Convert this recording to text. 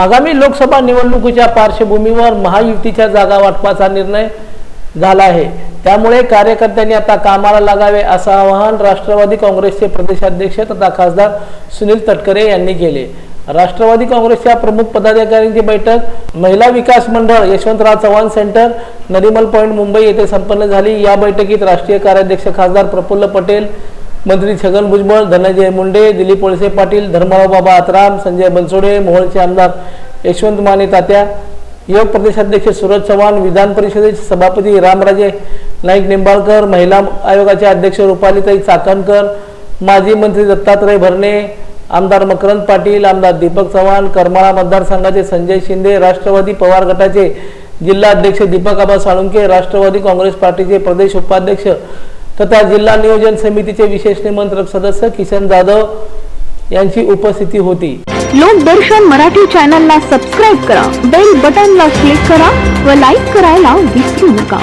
आगामी लोकसभा निवडणुकीच्या पार्श्वभूमीवर महायुतीच्या जागा वाटपाचा निर्णय झाला आहे. त्यामुळे कार्यकर्त्यांनी आता कामाला लागावे असं आवाहन राष्ट्रवादी काँग्रेसचे प्रदेशाध्यक्ष तथा खासदार सुनील तटकरे यांनी केले. राष्ट्रवादी काँग्रेसच्या प्रमुख पदाधिकाऱ्यांची बैठक महिला विकास मंडळ यशवंतराव चव्हाण सेंटर नरिमल पॉईंट मुंबई येथे संपन्न झाली. या बैठकीत राष्ट्रीय कार्याध्यक्ष खासदार प्रफुल्ल पटेल मंत्री छगन भुजबळ धनंजय मुंडे दिलीप वळसे पाटील धर्मराव बाबा आतराम संजय बनसोडे मोहोळचे आमदार यशवंत माने तात्या योग प्रदेशाध्यक्ष सुरज चव्हाण विधान परिषदेचे सभापती रामराजे नाईक निंबाळकर महिला आयोगाचे अध्यक्ष रुपालीताई चाकणकर माजी मंत्री दत्तात्रय भरणे आमदार मकरंद पाटील आमदार दीपक चव्हाण करमाळा मतदारसंघाचे संजय शिंदे राष्ट्रवादी पवार गटाचे जिल्हाध्यक्ष दीपक आबा साळुंके राष्ट्रवादी काँग्रेस पार्टीचे प्रदेश उपाध्यक्ष तथा जिल्हा नियोजन समितीचे विशेष निमंत्रक सदस्य किशन जाधव यांची उपस्थिती होती. लोकदर्शन मराठी चॅनलला सबस्क्राईब करा बेल बटनला क्लिक करा व लाईक करायला विसरू नका.